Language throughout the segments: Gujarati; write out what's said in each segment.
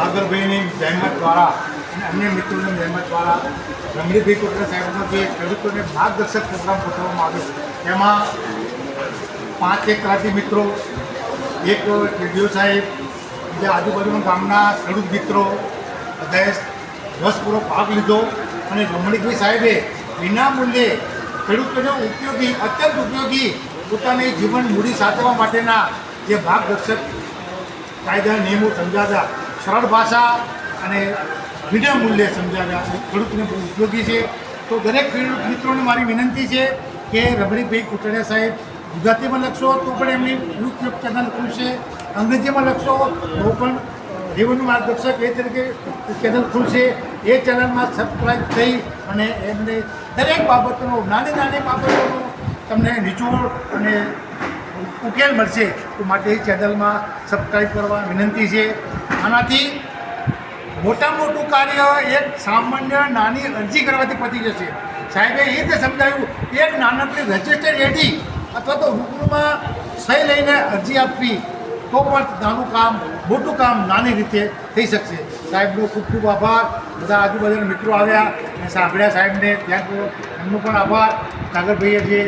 સાગરભાઈની જહેમત દ્વારા અને અન્ય મિત્રોની જહેમત દ્વારા રમણીભાઈ કોટરા સાહેબનો જે ખેડૂતોને માર્ગદર્શક પ્રોગ્રામ ગોઠવવામાં આવ્યો તેમાં પાંચ એક ક્રાંતિ મિત્રો, એક ટીડીઓ સાહેબ બીજા આજુબાજુના ગામના ખેડૂત મિત્રો, બધાએ રસપૂર્વક ભાગ લીધો અને રમણીભાઈ સાહેબે વિના મૂલ્યે ખેડૂતોને ઉપયોગી, અત્યંત ઉપયોગી પોતાની જીવન મૂડી સાચવવા માટેના જે માર્ગદર્શક કાયદા, નિયમો સમજાવ્યા. સરળ ભાષા અને વિના મૂલ્યે સમજાવ્યા છે. ખેડૂતને બહુ ઉપયોગી છે. તો દરેક ખેડૂત મિત્રોને મારી વિનંતી છે કે રમણીભાઈ કુટડિયા સાહેબ ગુજરાતીમાં લખશો તો પણ એમની યુટ્યુબ ચેનલ ખુલશે. અંગ્રેજીમાં લખશો તો પણ જીવન માર્ગદર્શક એ તરીકે ચેનલ ખુલશે. એ ચેનલમાં સબસ્ક્રાઈબ થઈ અને એમને દરેક બાબતોનો, નાની નાની બાબતોનો તમને નિચોડ અને ઉકેલ મળશે તો માટે ચેનલમાં સબસ્ક્રાઈબ કરવા વિનંતી છે. આનાથી મોટા મોટું કાર્ય એક સામાન્ય નાની અરજી કરવાથી પતી જશે. સાહેબે એ રીતે સમજાવ્યું એક નાનકડી રજિસ્ટર એડી અથવા તો રૂબરૂમાં સહી લઈને અરજી આપવી, તો પણ નાનું કામ, મોટું કામ નાની રીતે થઈ શકશે. સાહેબનો ખૂબ ખૂબ આભાર. બધા આજુબાજુના મિત્રો આવ્યા અને સાંભળ્યા સાહેબને. ત્યાં એમનો પણ આભાર. સાગરભાઈએ જે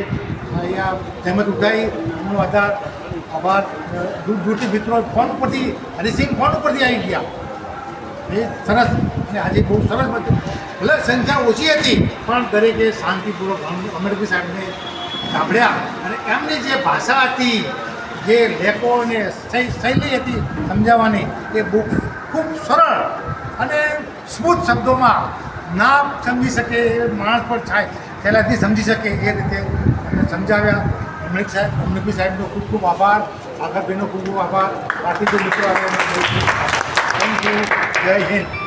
અહીંયા જહેમત ઉઠાવી, એમનો આધાર આભાર. દૂર દૂરથી મિત્રો ફોન ઉપરથી હરિસિંહ ફોન ઉપરથી આવી ગયા. એ સરસ. અને આજે બહુ સરસ બધું. ભલે સંખ્યા ઓછી હતી, પણ દરેકે શાંતિપૂર્વક અમરજી સાહેબને સાંભળ્યા. અને એમની જે ભાષા હતી, જે લેખો શૈલી હતી સમજાવવાની, એ બહુ ખૂબ સરળ અને સ્મૂથ શબ્દોમાં ના સમજી શકે, એ માણસ પણ થાય પહેલાંથી સમજી શકે, એ રીતે એમને સમજાવ્યા. અમૃત સાહેબ અમૃતભાઈ સાહેબનો ખૂબ ખૂબ આભાર આગળભાઈનો ખૂબ ખૂબ આભાર. બાકી જે મિત્રો આવ્યા થેન્ક યુ. જય હિન્દ.